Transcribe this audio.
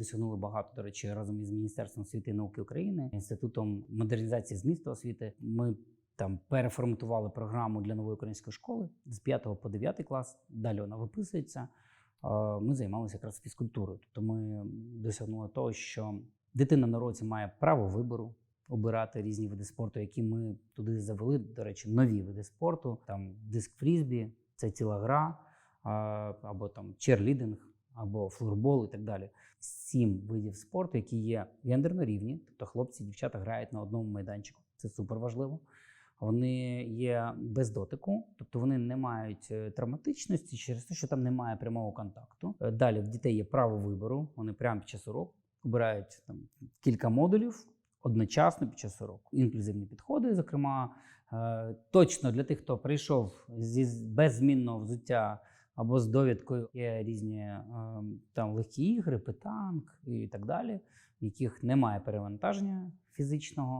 досягнули багато, до речі, разом із Міністерством освіти і науки України, інститутом модернізації змісту освіти. Ми там переформатували програму для нової української школи з 5 по 9 клас. Далі вона виписується. Ми займалися якраз фізкультурою. Тобто ми досягнули того, що дитина на році має право вибору обирати різні види спорту, які ми туди завели. До речі, нові види спорту, там диск фрізбі, це ціла гра, або там черлідинг, або флорбол і так далі. Сім видів спорту, які є гендерно рівні, тобто хлопці і дівчата грають на одному майданчику. Це супер важливо. Вони є без дотику, тобто вони не мають е, травматичності через те, що там немає прямого контакту. Е, Далі в дітей є право вибору. Вони прямо під час уроку обирають там кілька модулів одночасно під час уроку. Інклюзивні підходи, зокрема, е, точно для тих, хто прийшов зі з- без взуття або з довідкою, є різні е, там легкі ігри, питанк і так далі, в яких немає перевантаження фізичного.